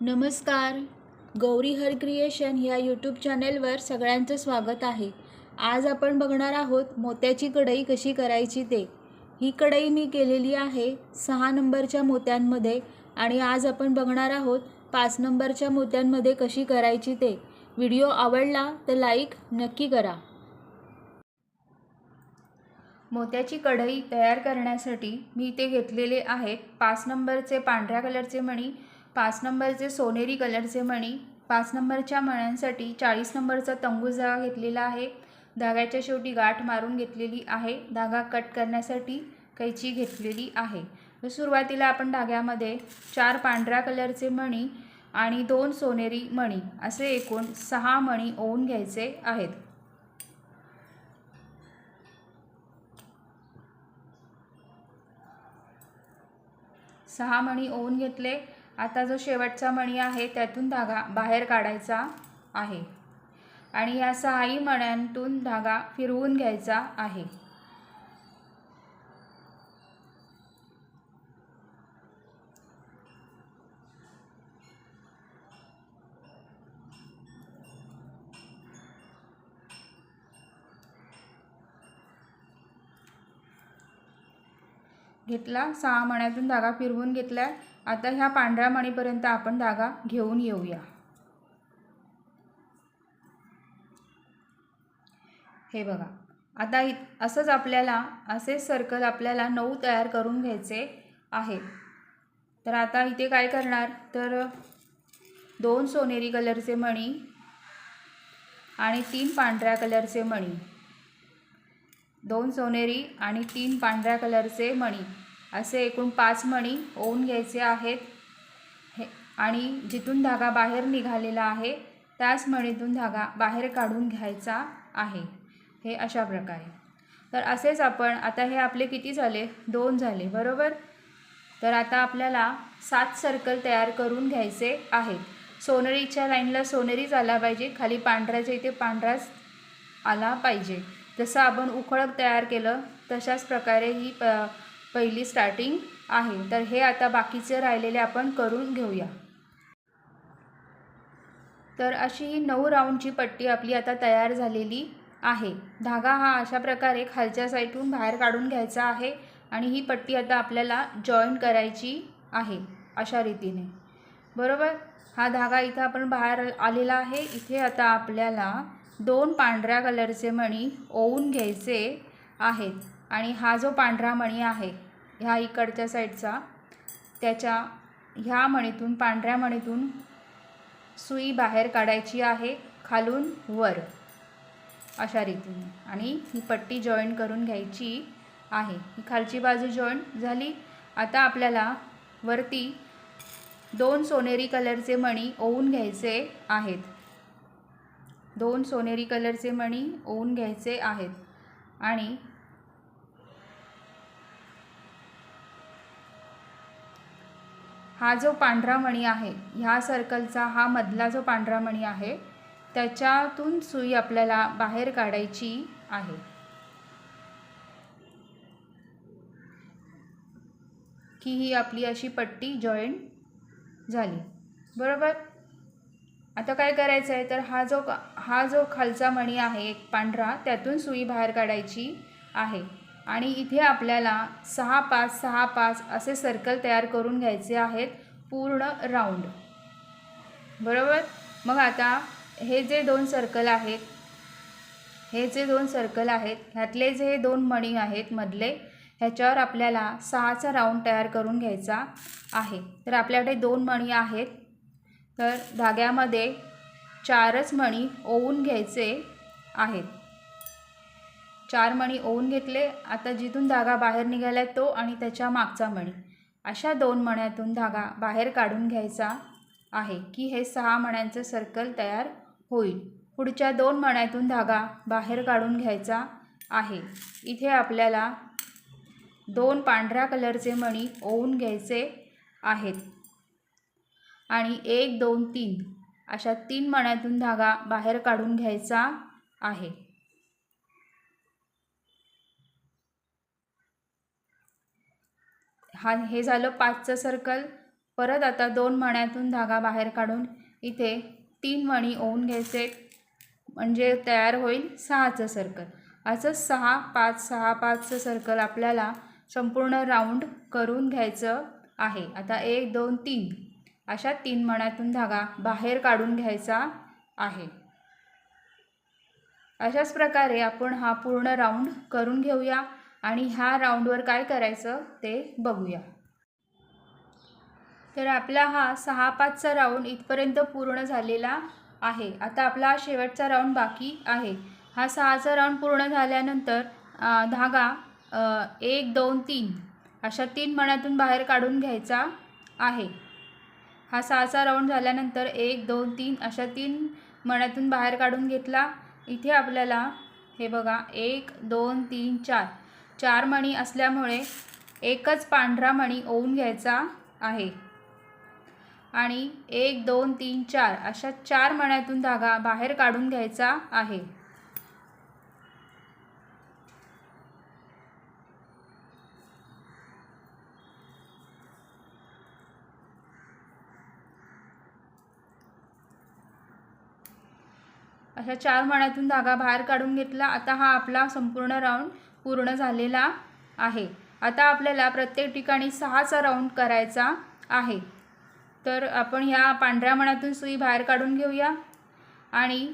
नमस्कार. गौरी हर क्रिएशन ह्या यूट्यूब चॅनेलवर सगळ्यांचं स्वागत आहे. आज आपण बघणार आहोत मोत्याची कढई कशी करायची ते. ही कढई मी केलेली आहे सहा नंबरच्या मोत्यांमध्ये आणि आज आपण बघणार आहोत पाच नंबरच्या मोत्यांमध्ये कशी करायची ते. व्हिडिओ आवडला तर लाईक नक्की करा. मोत्याची कढई तयार करण्यासाठी मी इथे घेतलेले आहेत पाच नंबरचे पांढऱ्या कलरचे मणी पाच नंबरचे सोनेरी कलरचे मणी पाच नंबरच्या मण्यांसाठी चाळीस नंबरचा तंगू धागा घेतलेला आहे. धाग्याच्या शेवटी गाठ मारून घेतलेली आहे. धागा कट करण्यासाठी कैची घेतलेली आहे. सुरुवातीला आपण धाग्यामध्ये चार पांढऱ्या कलरचे मणी आणि दोन सोनेरी मणी असे एकूण सहा मणी ओवून घ्यायचे आहेत. सहा मणी ओवून घेतले. आता जो शेवटचा मणी आहे त्यातून धागा बाहेर काढायचा आहे. आणि या सहाही मण्यांतून धागा फिरवून घ्यायचा आहे. घेतला सहा मण्यातून धागा फिरवून घेतला आता ह्या पांढऱ्या मणीपर्यंत आपण धागा घेऊन येऊया. हे बघा. आता इ असंच आपल्याला असे सर्कल आपल्याला नऊ तयार करून घ्यायचे आहेत. तर आता इथे काय करणार? तर दोन सोनेरी कलरचे मणी आणि तीन पांढऱ्या कलरचे मणी. दोन सोनेरी आणि तीन पांढऱ्या कलरचे मणी. असे एकूण पाच मणी ओवून घ्यायचे आहेत. हे आणि जिथून धागा बाहेर निघालेला आहे त्याच मणीतून धागा बाहेर काढून घ्यायचा आहे. हे अशा प्रकारे. तर असेच आपण आता हे आपले किती झाले? दोन झाले बरोबर? तर आता आपल्याला सात सर्कल तयार करून घ्यायचे आहेत. सोनेरीच्या लाईनला सोनेरीच आला पाहिजे खाली पांढऱ्याच्या इथे पांढराच आला पाहिजे. जसं आपण उखळक तयार केलं तशाच प्रकारे ही प पहिली स्टार्टिंग आहे. तर हे आता बाकीचे राहिलेले आपण करून घेऊया. तर अशी ही नऊ राऊंडची पट्टी आपली आता तयार झालेली आहे. धागा हा अशा प्रकारे खालच्या साईडून बाहेर काढून घ्यायचा आहे आणि ही पट्टी आता आपल्याला जॉईन करायची आहे अशा रीतीने. बरोबर? हा धागा इथं आपण बाहेर आलेला आहे. इथे आता आपल्याला दोन पांढऱ्या कलरचे मणी ओवून घ्यायचे आहेत. आणि हा जो पांढरा मणी आहे ह्या इकडच्या साईडचा त्याच्या ह्या मणीतून पांढऱ्या मणीतून सुई बाहेर काढायची आहे खालून वर अशा रीतीने. आणि ही पट्टी जॉईन करून घ्यायची आहे. ही खालची बाजू जॉईन झाली. आता आपल्याला वरती दोन सोनेरी कलरचे मणी ओवून घ्यायचे आहेत. दोन सोनेरी कलरचे मणी ओवून घ्यायचे आहेत. आणि हा जो पांढरा मणी आहे ह्या सर्कलचा हा मधला जो पांढरा मणी आहे त्याच्यातून सुई आपल्याला बाहेर काढायची आहे. की ही आपली अशी पट्टी जॉईन झाली. बरोबर? आता काय करायचं आहे तर हा जो हा जो खालचा मणी आहे एक पांढरा त्यातून सुई बाहेर काढायची आहे. आणि इथे आपल्याला सहा पाच सहा पाच असे सर्कल तयार करून घ्यायचे आहेत पूर्ण राऊंड बरोबर? मग आता हे जे दोन सर्कल आहेत हे जे दोन सर्कल आहेत ह्यातले जे दोन मणी आहेत मधले ह्याच्यावर आपल्याला सहाचा राऊंड तयार करून घ्यायचा आहे. तर आपल्याकडे दोन मणी आहेत. तर धाग्यामध्ये चारच मणी ओवून घ्यायचे आहेत. चार मणी ओवून घेतले. आता जिथून धागा बाहेर निघाला तो आणि त्याच्या मागचा मणी. अशा दोन मण्यातून धागा बाहेर काढून घ्यायचा आहे की हे सहा मण्यांचं सर्कल तयार होईल. पुढच्या दोन मण्यातून धागा बाहेर काढून घ्यायचा आहे. इथे आपल्याला दोन पांढऱ्या कलरचे मणी ओवून घ्यायचे आहेत. आणि एक दोन तीन अशा तीन मण्यातून धागा बाहेर काढून घ्यायचा आहे. हा हे झालं पाचचं सर्कल परत आता दोन मण्यातून धागा बाहेर काढून इथे तीन मणी ओवून घ्यायचे. म्हणजे तयार होईल सहाचं सर्कल असं सहा पाच सहा पाचचं सर्कल आपल्याला संपूर्ण राऊंड करून घ्यायचं आहे. आता एक दोन तीन. अशा तीन मण्यातून धागा बाहेर काढून घ्यायचा आहे. अशाच प्रकारे आपण हा पूर्ण राऊंड करून घेऊया. आणि ह्या राऊंडवर काय करायचं ते बघूया. तर आपला हा सहा पाचचा राऊंड इथपर्यंत पूर्ण झालेला आहे. आता आपला शेवटचा राऊंड बाकी आहे. हा सहाचा राऊंड पूर्ण झाल्यानंतर धागा एक दोन तीन अशा तीन मण्यातून बाहेर काढून घ्यायचा आहे. हा सहाचा राऊंड झाल्यानंतर एक दोन तीन अशा तीन मण्यातून बाहेर काढून घेतला. इथे आपल्याला हे बघा एक दोन तीन चार चार मणी असल्यामुळे एकच पांढरा मणी ओवून घ्यायचा आहे. आणि एक दोन तीन चार अशा चार मण्यातून धागा बाहेर काढून घ्यायचा आहे. अशा चार मण्यातून धागा बाहेर काढून घेतला. आता हा आपला संपूर्ण राऊंड पूर्ण झालेला आहे. आता आपल्याला प्रत्येक ठिकाणी सहाचा राऊंड करायचा आहे. तर आपण ह्या पांढऱ्या मणातून सुई बाहेर काढून घेऊया. आणि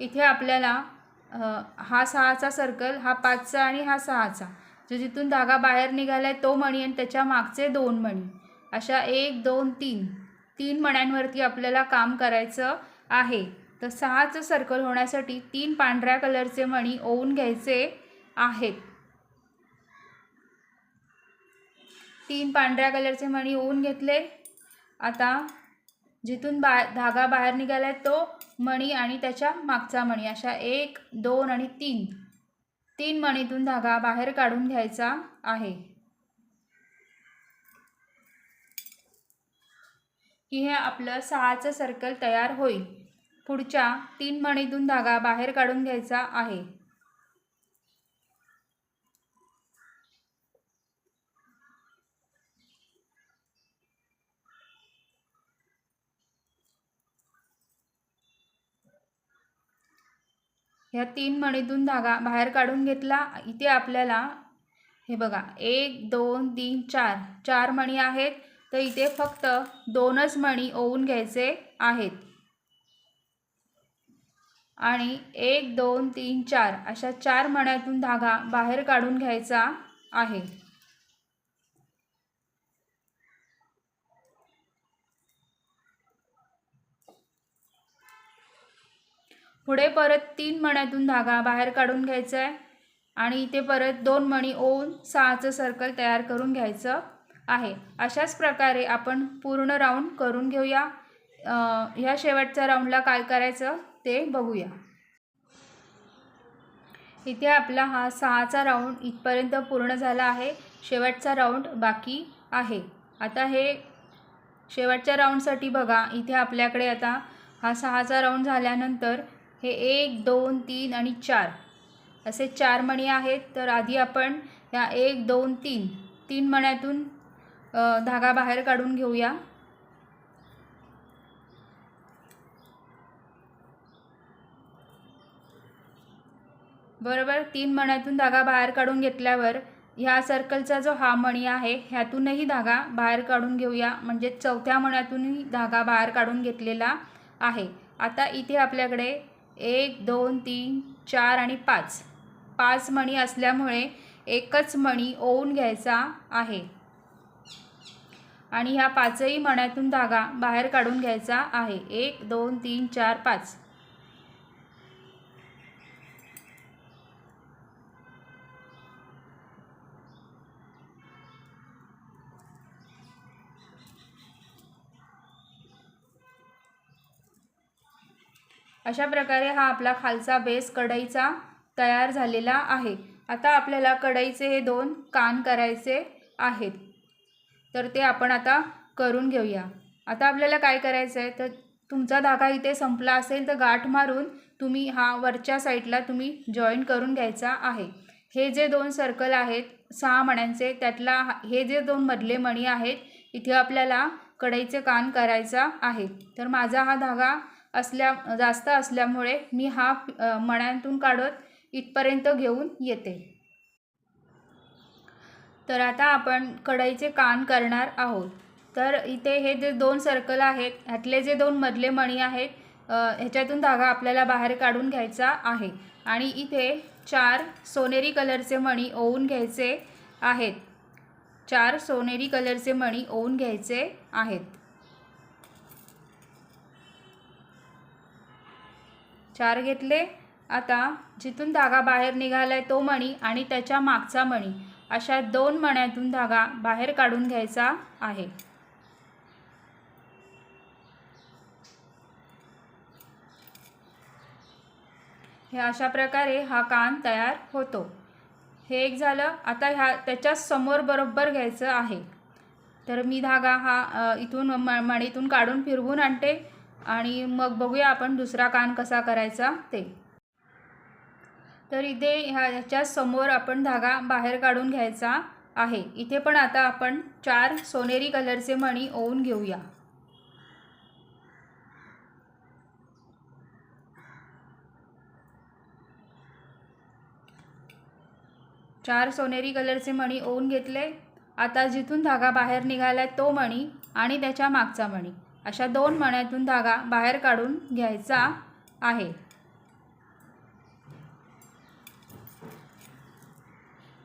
इथे आपल्याला हा सहाचा सर्कल हा पाचचा आणि हा सहाचा. जो जिथून धागा बाहेर निघाला आहे तो मणी आणि त्याच्या मागचे दोन मणी. अशा एक दोन तीन. तीन मण्यांवरती आपल्याला काम करायचं आहे. तर सहाचं सर्कल होण्यासाठी तीन पांढऱ्या कलरचे मणी ओवून घ्यायचे. आहेत. तीन पांढऱ्या कलरचे मणी ओवून घेतले. आता जिथून बा धागा बाहेर निघाला आहे तो मणी आणि त्याच्या मागचा मणी. अशा एक दोन आणि तीन. तीन मणीतून धागा बाहेर काढून घ्यायचा आहे. की हे आपलं सहाचं सर्कल तयार होईल. पुढच्या तीन मणीतून धागा बाहेर काढून घ्यायचा आहे. ह्या तीन मणीतून धागा बाहेर काढून घेतला. इथे आपल्याला हे बघा एक दोन तीन चार चार मणी आहेत. तर इथे फक्त दोनच मणी ओवून घ्यायचे आहेत. आणि एक दोन तीन चार अशा चार मण्यातून धागा बाहेर काढून घ्यायचा आहे. पुढे परत तीन मण्यातून धागा बाहेर काढून घ्यायचा आहे आणि इथे परत दोन मणी ओवून सहाचं सर्कल तयार करून घ्यायचं आहे. अशाच प्रकारे आपण पूर्ण राऊंड करून घेऊया. ह्या शेवटच्या राऊंडला काय करायचं ते बघूया. इथे आपला हा सहाचा राऊंड इथपर्यंत पूर्ण झाला आहे. शेवटचा राऊंड बाकी आहे. आता हे शेवटच्या राऊंडसाठी बघा. इथे आपल्याकडे आता हा सहाचा राऊंड झाल्यानंतर हे एक दोन तीन आणि चार. असे चार मणी आहेत तर आधी आपण ह्या एक दोन तीन तीन मण्यातून धागा बाहेर काढून घेऊया. बरोबर? तीन मण्यातून धागा बाहेर काढून घेतल्यावर ह्या सर्कलचा जो हा मणी आहे ह्यातूनही धागा बाहेर काढून घेऊया. म्हणजे चौथ्या मण्यातूनही धागा बाहेर काढून घेतलेला आहे. आता इथे आपल्याकडे एक दोन तीन चार आणि पाच. पाच मणी असल्यामुळे एकच मणी ओवून घ्यायचा आहे. आणि ह्या पाचही मण्यातून धागा बाहेर काढून घ्यायचा आहे. एक दोन तीन चार पाच. अशा प्रकारे हा आपला खालचा बेस कढईचा तयार झालेला आहे. आता आपल्याला कढईचे हे दोन कान करायचे आहेत. तर ते आपण आता करून घेऊया. आता आपल्याला काय करायचं आहे तर तुमचा धागा इथे संपला असेल तर गाठ मारून तुम्ही हा वरच्या साईडला तुम्ही जॉईन करून घ्यायचा आहे. हे जे दोन सर्कल आहेत सहा मण्यांचे त्यातला हा- हे जे दोन मधले मणी आहेत इथे आपल्याला कढईचे कान करायचा आहे. तर माझा हा धागा असल्या जास्त असल्यामुळे मी हा मण्यातून काढत इथपर्यंत घेऊन येते. तर आता आपण कढईचे कान करणार आहोत. तर इथे हे जे दोन सर्कल आहेत ह्यातले जे दोन मधले मणी आहेत ह्याच्यातून धागा आपल्याला बाहेर काढून घ्यायचा आहे. आणि इथे चार सोनेरी कलरचे मणी ओवून घ्यायचे आहेत. चार सोनेरी कलरचे मणी ओवून घ्यायचे आहेत. चार घेतले. आता जिथून धागा बाहेर निघाला आहे तो मणी आणि त्याच्या मागचा मणी. अशा दोन मण्यातून धागा बाहेर काढून घ्यायचा आहे. हे अशा प्रकारे हा कान तयार होतो. हे एक झालं आता ह्या त्याच्यासमोर बरोबर घ्यायचं आहे. तर मी धागा हा इथून म मणीतून काढून फिरवून आणते. आणि मग बघूया आपण दुसरा कान कसा करायचा ते. तर इथे ह्या ह्याच्या समोर आपण धागा बाहेर काढून घ्यायचा आहे. इथे पण आता आपण चार सोनेरी कलरचे मणी ओवून घेऊया. चार सोनेरी कलरचे मणी ओवून घेतले. आता जिथून धागा बाहेर निघाला तो मणी आणि त्याच्या मागचा मणी. अशा दोन मण्यातून धागा बाहेर काढून घ्यायचा आहे.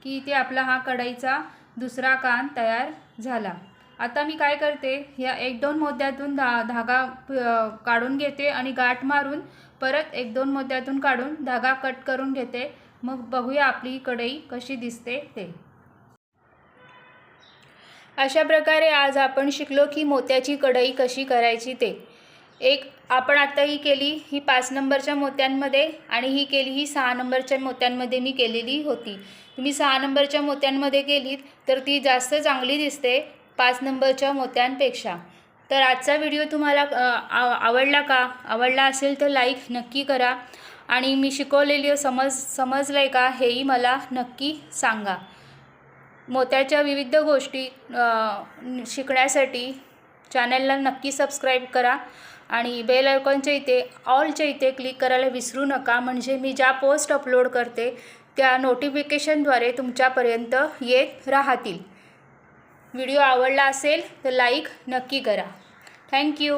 की इथे आपला हा कढईचा दुसरा कान तयार झाला. आता मी काय करते या एक दोन मोत्यातून धा धागा काढून घेते आणि गाठ मारून परत एक दोन मोत्यातून काढून धागा कट करून घेते. मग बघूया आपली कढई कशी दिसते ते. अशा प्रकारे आज आपण शिकलो की मोत्याची कढई कशी करायची ते. एक आपण आता ही केली ही पाच नंबरच्या मोत्यांमध्ये आणि ही केली ही सहा नंबरच्या मोत्यांमध्ये मी केलेली होती. तुम्ही सहा नंबरच्या मोत्यांमध्ये केलीत तर ती जास्त चांगली दिसते पाच नंबरच्या मोत्यांपेक्षा. तर आजचा व्हिडिओ तुम्हाला आव- आवडला का? आवडला असेल तर लाईक नक्की करा आणि मी शिकवलेली समज समजलं आहे का हेही मला नक्की सांगा. मोत्याच्या विविध गोष्टी शिकण्यासाठी चॅनलला नक्की सबस्क्राईब करा आणि बेल आयकॉनच्या इथे ऑलच्या इथे क्लिक करायला विसरू नका. म्हणजे मी ज्या पोस्ट अपलोड करते त्या नोटिफिकेशनद्वारे तुमच्यापर्यंत येत राहतील. व्हिडिओ आवडला असेल तर लाईक नक्की करा. थँक्यू